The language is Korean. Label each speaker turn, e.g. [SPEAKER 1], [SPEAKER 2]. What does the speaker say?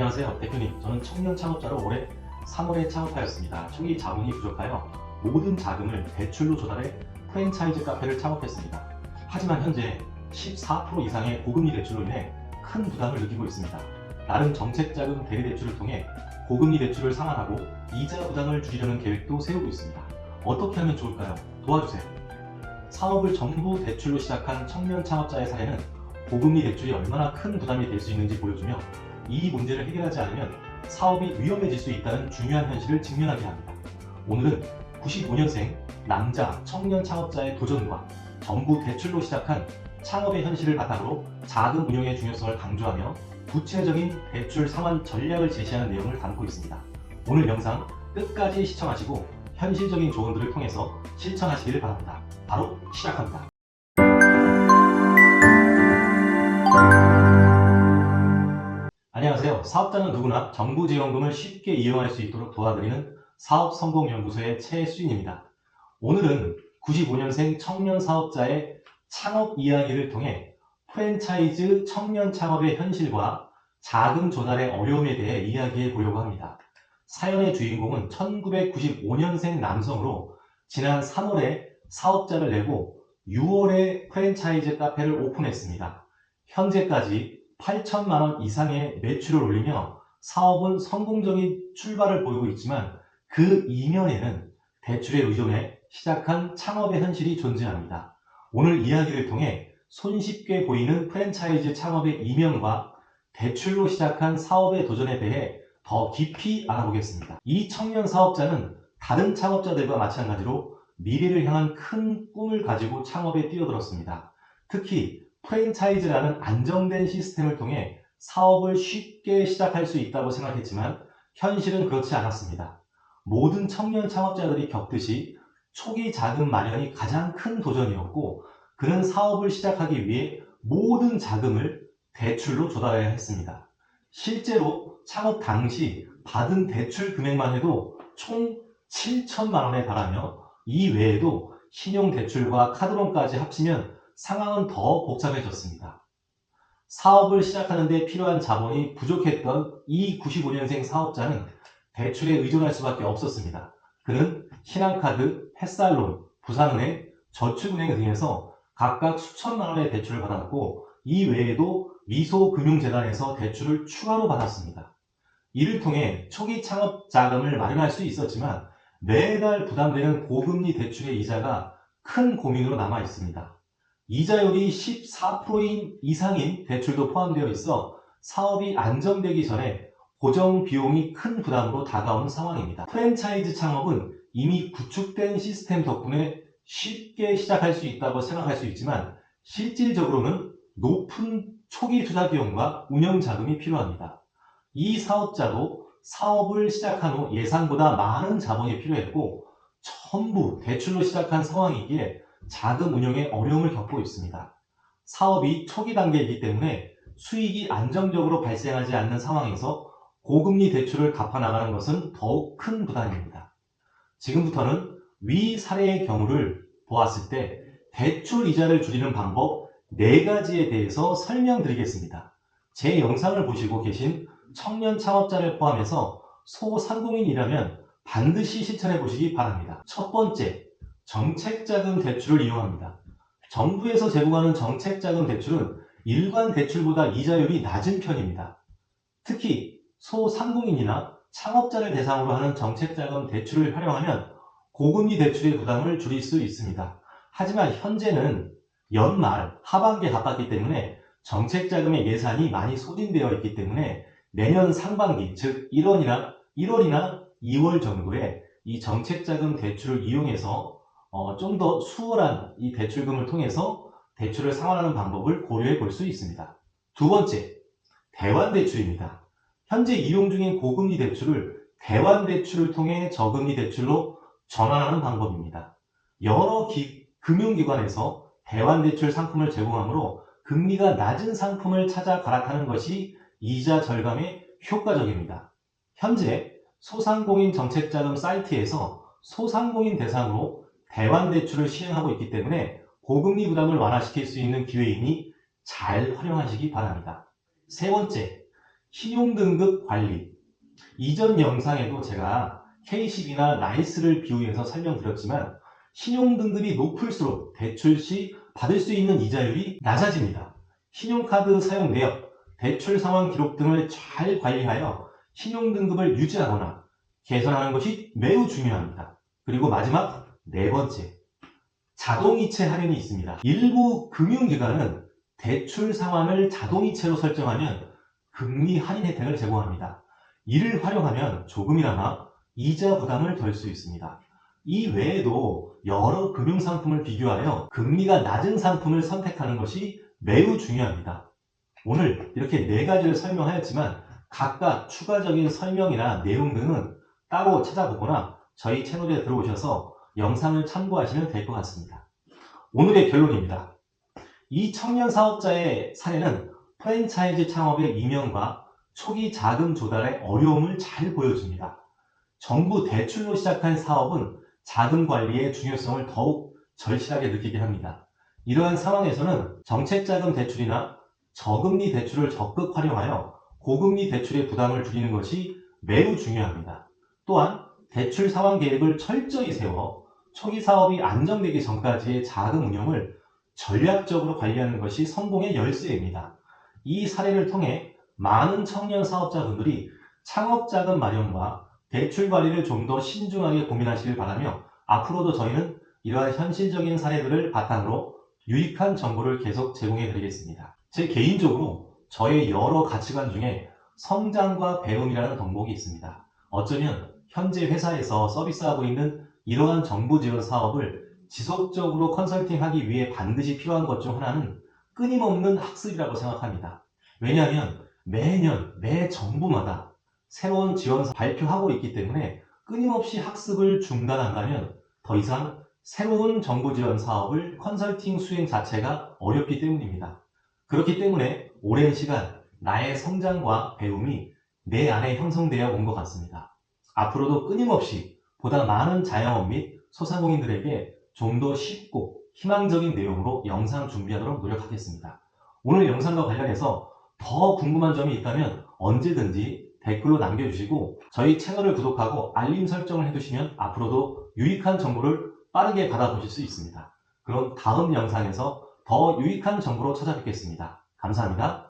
[SPEAKER 1] 안녕하세요. 대표님. 저는 청년 창업자로 올해 3월에 창업하였습니다. 초기 자금이 부족하여 모든 자금을 대출로 조달해 프랜차이즈 카페를 창업했습니다. 하지만 현재 14% 이상의 고금리 대출로 인해 큰 부담을 느끼고 있습니다. 다른 정책자금 대리 대출을 통해 고금리 대출을 상환하고 이자 부담을 줄이려는 계획도 세우고 있습니다. 어떻게 하면 좋을까요? 도와주세요. 사업을 전부 대출로 시작한 청년 창업자의 사례는 고금리 대출이 얼마나 큰 부담이 될 수 있는지 보여주며 이 문제를 해결하지 않으면 사업이 위험해질 수 있다는 중요한 현실을 직면하게 합니다. 오늘은 95년생 남자 청년 창업자의 도전과 전부 대출로 시작한 창업의 현실을 바탕으로 자금 운용의 중요성을 강조하며 구체적인 대출 상환 전략을 제시하는 내용을 담고 있습니다. 오늘 영상 끝까지 시청하시고 현실적인 조언들을 통해서 실천하시기를 바랍니다. 바로 시작합니다. 안녕하세요. 사업자는 누구나 정부 지원금을 쉽게 이용할 수 있도록 도와드리는 사업성공연구소의 최수인입니다. 오늘은 95년생 청년 사업자의 창업 이야기를 통해 프랜차이즈 청년 창업의 현실과 자금 조달의 어려움에 대해 이야기해 보려고 합니다. 사연의 주인공은 1995년생 남성으로 지난 3월에 사업자를 내고 6월에 프랜차이즈 카페를 오픈했습니다. 현재까지 8천만 원 이상의 매출을 올리며 사업은 성공적인 출발을 보이고 있지만 그 이면에는 대출에 의존해 시작한 창업의 현실이 존재합니다. 오늘 이야기를 통해 손쉽게 보이는 프랜차이즈 창업의 이면과 대출로 시작한 사업의 도전에 대해 더 깊이 알아보겠습니다. 이 청년 사업자는 다른 창업자들과 마찬가지로 미래를 향한 큰 꿈을 가지고 창업에 뛰어들었습니다. 특히 프랜차이즈라는 안정된 시스템을 통해 사업을 쉽게 시작할 수 있다고 생각했지만 현실은 그렇지 않았습니다. 모든 청년 창업자들이 겪듯이 초기 자금 마련이 가장 큰 도전이었고 그는 사업을 시작하기 위해 모든 자금을 대출로 조달해야 했습니다. 실제로 창업 당시 받은 대출 금액만 해도 총 7천만 원에 달하며 이 외에도 신용 대출과 카드론까지 합치면 상황은 더 복잡해졌습니다. 사업을 시작하는데 필요한 자본이 부족했던 이 95년생 사업자는 대출에 의존할 수밖에 없었습니다. 그는 신한카드, 햇살론, 부산은행, 저축은행 등에서 각각 수천만 원의 대출을 받았고 이 외에도 미소금융재단에서 대출을 추가로 받았습니다. 이를 통해 초기 창업 자금을 마련할 수 있었지만 매달 부담되는 고금리 대출의 이자가 큰 고민으로 남아 있습니다. 이자율이 14%인 이상인 대출도 포함되어 있어 사업이 안정되기 전에 고정 비용이 큰 부담으로 다가오는 상황입니다. 프랜차이즈 창업은 이미 구축된 시스템 덕분에 쉽게 시작할 수 있다고 생각할 수 있지만 실질적으로는 높은 초기 투자 비용과 운영 자금이 필요합니다. 이 사업자도 사업을 시작한 후 예상보다 많은 자본이 필요했고 전부 대출로 시작한 상황이기에 자금 운용에 어려움을 겪고 있습니다. 사업이 초기 단계이기 때문에 수익이 안정적으로 발생하지 않는 상황에서 고금리 대출을 갚아 나가는 것은 더욱 큰 부담입니다. 지금부터는 위 사례의 경우를 보았을 때 대출 이자를 줄이는 방법 4가지에 대해서 설명드리겠습니다. 제 영상을 보시고 계신 청년 창업자를 포함해서 소상공인이라면 반드시 실천해 보시기 바랍니다. 첫 번째, 정책자금 대출을 이용합니다. 정부에서 제공하는 정책자금 대출은 일반 대출보다 이자율이 낮은 편입니다. 특히 소상공인이나 창업자를 대상으로 하는 정책자금 대출을 활용하면 고금리 대출의 부담을 줄일 수 있습니다. 하지만 현재는 연말, 하반기에 가깝기 때문에 정책자금의 예산이 많이 소진되어 있기 때문에 내년 상반기, 즉 1월이나 1월이나 2월 정도에 이 정책자금 대출을 이용해서 어, 좀 더 수월한 이 대출금을 통해서 대출을 상환하는 방법을 고려해 볼 수 있습니다. 두 번째, 대환대출입니다. 현재 이용 중인 고금리 대출을 대환대출을 통해 저금리 대출로 전환하는 방법입니다. 여러 기- 금융기관에서 대환대출 상품을 제공하므로 금리가 낮은 상품을 찾아 갈아타는 것이 이자 절감에 효과적입니다. 현재 소상공인 정책자금 사이트에서 소상공인 대상으로 대환 대출을 시행하고 있기 때문에 고금리 부담을 완화시킬 수 있는 기회이니 잘 활용하시기 바랍니다. 세 번째, 신용등급 관리. 이전 영상에도 제가 K10이나 나이스를 비유해서 설명드렸지만 신용등급이 높을수록 대출 시 받을 수 있는 이자율이 낮아집니다. 신용카드 사용 내역, 대출 상황 기록 등을 잘 관리하여 신용등급을 유지하거나 개선하는 것이 매우 중요합니다. 그리고 마지막 네 번째, 자동이체 할인이 있습니다. 일부 금융기관은 대출 상환을 자동이체로 설정하면 금리 할인 혜택을 제공합니다. 이를 활용하면 조금이나마 이자 부담을 덜 수 있습니다. 이 외에도 여러 금융상품을 비교하여 금리가 낮은 상품을 선택하는 것이 매우 중요합니다. 오늘 이렇게 네 가지를 설명하였지만 각각 추가적인 설명이나 내용 등은 따로 찾아보거나 저희 채널에 들어오셔서 영상을 참고하시면 될 것 같습니다. 오늘의 결론입니다. 이 청년 사업자의 사례는 프랜차이즈 창업의 이면과 초기 자금 조달의 어려움을 잘 보여줍니다. 정부 대출로 시작한 사업은 자금 관리의 중요성을 더욱 절실하게 느끼게 합니다. 이러한 상황에서는 정책자금 대출이나 저금리 대출을 적극 활용하여 고금리 대출의 부담을 줄이는 것이 매우 중요합니다. 또한 대출 상환 계획을 철저히 세워 초기 사업이 안정되기 전까지의 자금 운용을 전략적으로 관리하는 것이 성공의 열쇠입니다. 이 사례를 통해 많은 청년 사업자분들이 창업자금 마련과 대출 관리를 좀 더 신중하게 고민하시길 바라며 앞으로도 저희는 이러한 현실적인 사례들을 바탕으로 유익한 정보를 계속 제공해 드리겠습니다. 제 개인적으로 저의 여러 가치관 중에 성장과 배움이라는 덕목이 있습니다. 어쩌면 현재 회사에서 서비스하고 있는 이러한 정부 지원 사업을 지속적으로 컨설팅하기 위해 반드시 필요한 것 중 하나는 끊임없는 학습이라고 생각합니다. 왜냐하면 매년 매 정부마다 새로운 지원 발표하고 있기 때문에 끊임없이 학습을 중단한다면 더 이상 새로운 정부 지원 사업을 컨설팅 수행 자체가 어렵기 때문입니다. 그렇기 때문에 오랜 시간 나의 성장과 배움이 내 안에 형성되어 온 것 같습니다. 앞으로도 끊임없이 보다 많은 자영업 및 소상공인들에게 좀 더 쉽고 희망적인 내용으로 영상 준비하도록 노력하겠습니다. 오늘 영상과 관련해서 더 궁금한 점이 있다면 언제든지 댓글로 남겨주시고 저희 채널을 구독하고 알림 설정을 해두시면 앞으로도 유익한 정보를 빠르게 받아보실 수 있습니다. 그럼 다음 영상에서 더 유익한 정보로 찾아뵙겠습니다. 감사합니다.